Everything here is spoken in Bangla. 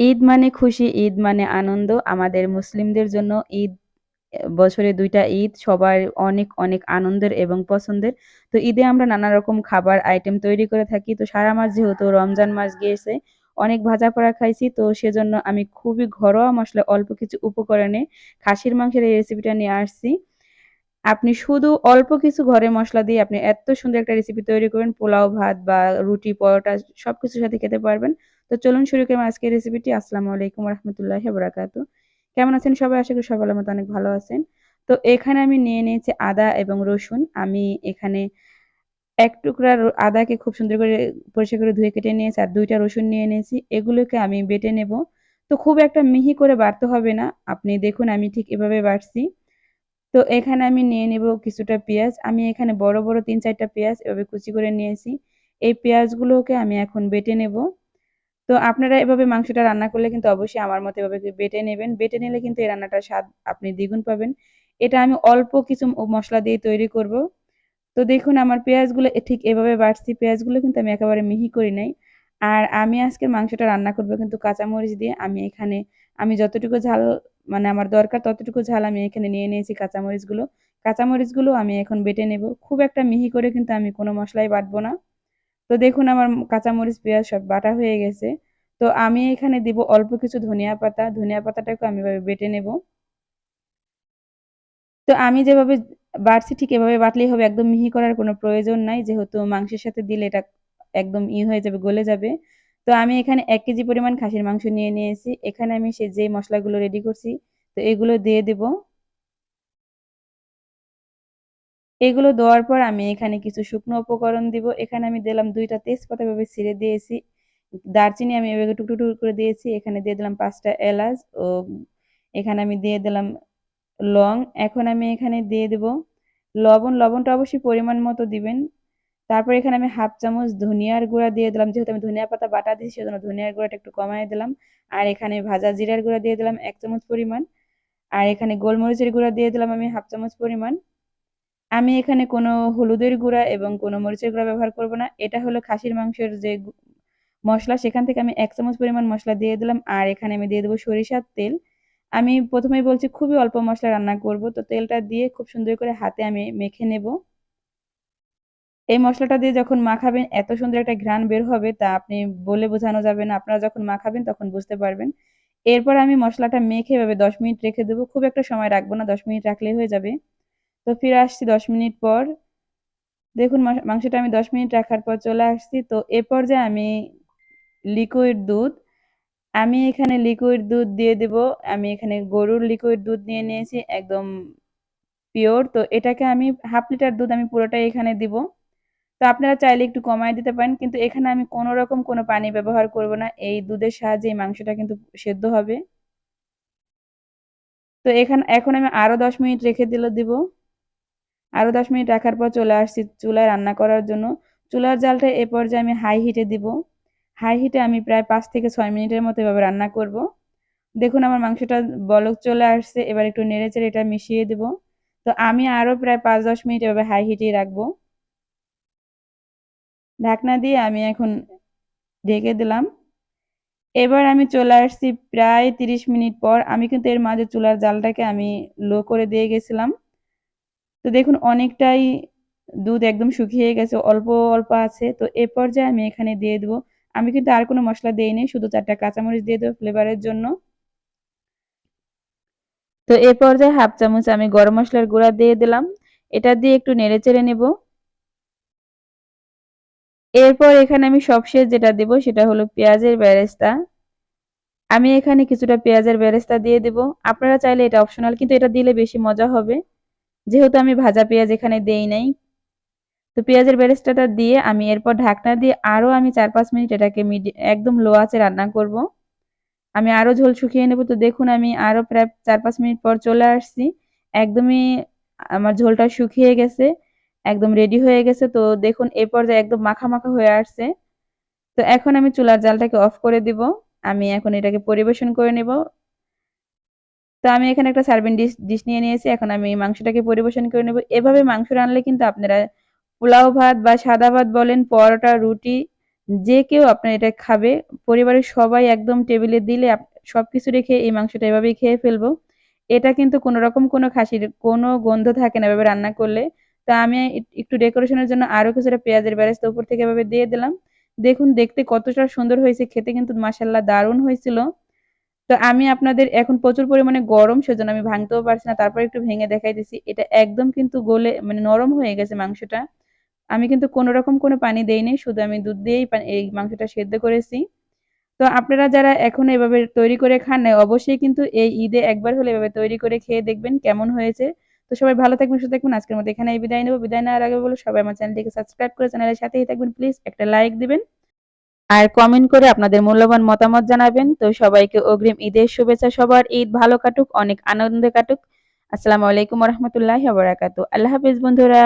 ঈদ মানে খুশি, ঈদ মানে আনন্দ। আমাদের মুসলিমদের জন্য ঈদ বছরে দুইটা ঈদ সবার অনেক, অনেক আনন্দের এবং পছন্দের। তো ঈদে আমরা নানা রকম খাবার আইটেম তৈরি করে থাকি। তো সারা মাস যেহেতু রমজান মাস গিয়েছে, অনেক ভাজা-পোড়া খাইছি। তো সেজন্য আমি খুবই ঘরোয়া মশলা অল্প কিছু উপকরণে খাসির মাংসের এই রেসিপিটা নিয়ে আসছি। আপনি শুধু অল্প কিছু ঘরে মশলা দিয়ে আপনি এত সুন্দর একটা রেসিপি তৈরি করবেন, পোলাও, ভাত বা রুটি, পরোটা সবকিছুর সাথে খেতে পারবেন। তো চলুন শুরু করি আমার আজকের রেসিপিটি। আসসালামু আলাইকুম রাহমাতুল্লাহি ওয়া কেমন আছেন সবাই? আশা করি সবাই মতো অনেক ভালো আছেন। তো এখানে আমি নিয়ে নিয়েছি আদা এবং রসুন। আমি এখানে এক টুকরা আদাকে খুব সুন্দর করে পরিষ্কার করে ধুয়ে কেটে নিয়েছি আর দুইটা রসুন নিয়ে নিয়েছি। এগুলোকে আমি বেটে নেব। তো খুব একটা মিহি করে বাড়তে হবে না। আপনি দেখুন আমি ঠিক এভাবে বাটছি। তো এখানে আমি নিয়ে নেব কিছুটা পেঁয়াজ। আমি এখানে বড়, বড় ৩-৪ টা পেঁয়াজ এভাবে কুচি করে নিয়েছি। এই পেঁয়াজগুলোকে আমি এখন বেটে নেব। তো আপনারা এভাবে মাংসটা রান্না করলে কিন্তু অবশ্যই আমার মতো এভাবে বেটে নেবেন। বেটে নিলে কিন্তু এই রান্নাটার স্বাদ আপনি দ্বিগুণ পাবেন। এটা আমি অল্প কিছু মশলা দিয়ে তৈরি করব। তো দেখুন আমার পেঁয়াজগুলো ঠিক এভাবে বাড়ছি পেঁয়াজগুলো কিন্তু আমি একেবারে মিহি করি নাই। আর আমি আজকে মাংসটা রান্না করব কিন্তু কাঁচামরিচ দিয়ে। আমি এখানে আমি যতটুকু ঝাল মানে আমার দরকার ততটুকু ঝাল আমি এখানে নিয়ে নিয়েছি কাঁচামরিচগুলো। কাঁচামরিচগুলো আমি এখন বেটে নেব। খুব একটা মিহি করে কিন্তু আমি কোনো মসলাই বাটবো না। তো দেখুন আমার কাঁচামরিচ, পেঁয়াজ সব বাটা হয়ে গেছে। তো আমি এখানে দিব অল্প কিছু ধনিয়া পাতা। ধনিয়া পাতাটাকে আমি এভাবে বেটে নেব। তো আমি যেভাবে বাটছি ঠিক এভাবে বাটলেই হবে। একদম মিহি করার কোনো প্রয়োজন নাই। যেহেতু মাংসের সাথে দিলে এটা একদম ই হয়ে যাবে, গলে যাবে। তো আমি এখানে এক কেজি পরিমাণ খাসির মাংস নিয়ে নিয়েছি। এখানে আমি সে যে মশলাগুলো রেডি করছি, তো এগুলো দিয়ে দেব। এগুলো দেওয়ার পর আমি এখানে কিছু শুকনো উপকরণ দিব। এখানে আমি দিলাম দুইটা তেজপাতা ভাবে ছিঁড়ে দিয়েছি। দারচিনি আমি এভাবে টুকরো, টুকরো করে দিয়েছি। এখানে দিয়ে দিলাম পাঁচটা এলাচ ও এখানে আমি দিয়ে দিলাম লং। এখন আমি এখানে দিয়ে দেব লবণ। লবণটা অবশ্যই পরিমাণ মতো দিবেন। তারপর এখানে আমি ১/২ চামচ ধনিয়ার গুঁড়া দিয়ে দিলাম। যেহেতু আমি ধনিয়া পাতা বাটা দিয়েছি, সেজন্য ধনিয়ার গুঁড়াটা একটু কমায় দিলাম। আর এখানে ভাজা জিরার গুঁড়া দিয়ে দিলাম এক চামচ পরিমাণ। আর এখানে গোলমরিচের গুঁড়া দিয়ে দিলাম আমি ১/২ চামচ পরিমাণ। আমি এখানে কোনো হলুদের গুঁড়া এবং কোনো মরিচের গুঁড়া ব্যবহার করব না। এটা হলো খাসির মাংসের যে মশলা, সেখান থেকে আমি এক চামচ পরিমাণ মশলা দিয়ে দিলাম। আর এখানে আমি দিয়ে দেবো সরিষার তেল। আমি ১ম এই বলছি খুবই অল্প মশলা রান্না করব। তো তেলটা দিয়ে খুব সুন্দর করে হাতে আমি মেখে নেব। এই মশলাটা দিয়ে যখন মাখাবেন, এত সুন্দর একটা ঘ্রাণ বের হবে তা আপনি বলে বোঝানো যাবে না। আপনারা যখন মাখাবেন তখন বুঝতে পারবেন। এরপর আমি মশলাটা মেখে এভাবে ১০ মিনিট রেখে দেবো খুব একটা সময় রাখব না। ১০ মিনিট রাখলেই হয়ে যাবে। তো ফিরে আসছি ১০ মিনিট পর। দেখুন মাংসটা আমি ১০ মিনিট রাখার পর চলে আসছি। তো এ পর্যায়ে আমি লিকুইড দুধ আমি এখানে লিকুইড দুধ দিয়ে দেব। আমি এখানে গরুর লিকুইড দুধ নিয়ে নিয়েছি, একদম পিওর। তো এটাকে আমি ১/২ লিটার দুধ আমি পুরোটাই এখানে দিব। তো আপনারা চাইলে একটু কমায় দিতে পারেন। কিন্তু এখানে আমি কোনো রকম কোনো পানি ব্যবহার করব না। এই দুধের সাহায্যেই মাংসটা কিন্তু সেদ্ধ হবে। তো এখানে, এখন আমি আরও ১০ মিনিট রেখে দিলে দিব। আরও ১০ মিনিট রাখার পর চলে আসছি চুলায় রান্না করার জন্য। চুলার জালটা এ পর্যায়ে আমি হাই হিটে দিব। হাই হিটে আমি প্রায় পাঁচ থেকে ৬ মিনিটের মতো এভাবে রান্না করব। দেখুন আমার মাংসটা বলক চলে আসছে। এবার একটু নেড়েচেড়ে এটা মিশিয়ে দেব। তো আমি আরও প্রায় ৫-১০ মিনিট এভাবে হাই হিটেই রাখব। ঢাকনা দিয়ে আমি এখন ঢেকে দিলাম। এবার আমি চলে আসছি প্রায় ৩০ মিনিট পর। আমি কিন্তু এর মাঝে চুলার জালটাকে আমি লো করে দিয়ে গেছিলাম। তো দেখুন অনেকটাই দুধ একদম শুকিয়ে গেছে। অল্প, অল্প আছে। তো এ পর্যায়ে আমি এখানে দিয়ে দেবো আমি কিন্তু আর কোনো মসলা দেইনি। শুধু চারটা কাঁচামরিচ দিয়ে দেবো ফ্লেভারের জন্য। তো এ পর্যায়ে ১/২ চামচ আমি গরম মশলার গুঁড়া দিয়ে দিলাম। এটা দিয়ে একটু নেড়ে চেড়ে নেব। এরপর এখানে আমি সবশেষ যেটা দেব সেটা হলো পেঁয়াজের বেরেস্তা। আমি এখানে কিছুটা পেঁয়াজের বেরেস্তা দিয়ে দেব। আপনারা চাইলে এটা অপশনাল কিন্তু এটা দিলে বেশি মজা হবে। যেহেতু আমি ভাজা পেঁয়াজ এখানে দেই নাই। তো পেঁয়াজের বেরেস্তাটা দিয়ে আমি এরপর ঢাকনা দিয়ে আরও আমি ৪-৫ মিনিট এটাকে একদম লো আঁচে রান্না করব। আমি আরও ঝোল শুকিয়ে নেব। তো দেখুন, আমি আরও প্রায় ৪-৫ মিনিট পর চলে আসছি। একদমই আমার ঝোলটা শুকিয়ে গেছে। একদম রেডি হয়ে গেছে। তো দেখুন এ পর্যায়ে একদম মাখা, মাখা হয়ে আসছে। তো এখন আমি চুলার জালটাকে অফ করে দিব। আমি এখন এটাকে পরিবেশন করে নেব। তো আমি এখানে একটা সার্ভিং ডিশ ডিশ নিয়ে নিয়েছি। এখন আমি মাংসটাকে পরিবেশন করে নেব। এভাবে মাংস রানলে কিন্তু আপনারা পোলাও ভাত বা সাদা ভাত বলেন, পরোটা, রুটি যে কেউ আপনার এটা খাবে পরিবারের সবাই একদম টেবিলে দিলে আপ সবকিছু রেখে এই মাংসটা এভাবেই খেয়ে ফেলব। এটা কিন্তু কোনো রকম কোনো খাসির কোনো গন্ধ থাকে না এভাবে রান্না করলে। তো আমি একটু ডেকোরেশনের জন্য আরও কিছুটা পেঁয়াজের বেরেস্তা উপর থেকে এভাবে দিয়ে দিলাম। দেখুন দেখতে কতটা সুন্দর হয়েছে, খেতে কিন্তু মাশাআল্লাহ দারুণ হয়েছিল। তো আমি আপনাদের এখন প্রচুর পরিমাণে গরম সেজন্য আমি ভাঙতেও পারছি না। তারপর একটু ভেঙে দেখাই দিছি। এটা একদম কিন্তু গলে মানে নরম হয়ে গেছে মাংসটা। আমি কিন্তু কোনো রকম কোনো পানি দেইনি। শুধু আমি দুধ দিয়েই এই মাংসটা সেদ্ধ করেছি। তো আপনারা যারা এখন এভাবে তৈরি করে খান নাই, অবশ্যই কিন্তু এই ঈদে একবার হলে এভাবে তৈরি করে খেয়ে দেখবেন কেমন হয়েছে। তো সবাই ভালো থাকবেন, সুস্থ থাকবেন। আজকের মতো এখানে বিদায় নেব বিদায় নেওয়ার আগে বলো সবাই আমার চ্যানেলটিকে সাবস্ক্রাইব করে চ্যানেলের সাথেই থাকবেন। প্লিজ একটা লাইক দিবেন। আর কমেন্ট করে আপনাদের মূল্যবান মতামত জানাবেন। তো সবাইকে অগ্রিম ঈদের শুভেচ্ছা। সবার ঈদ ভালো কাটুক, অনেক আনন্দে কাটুক। আসসালামু আলাইকুম রহমতুল্লাহ আবরাকাত আল্লাহ হাফিজ বন্ধুরা।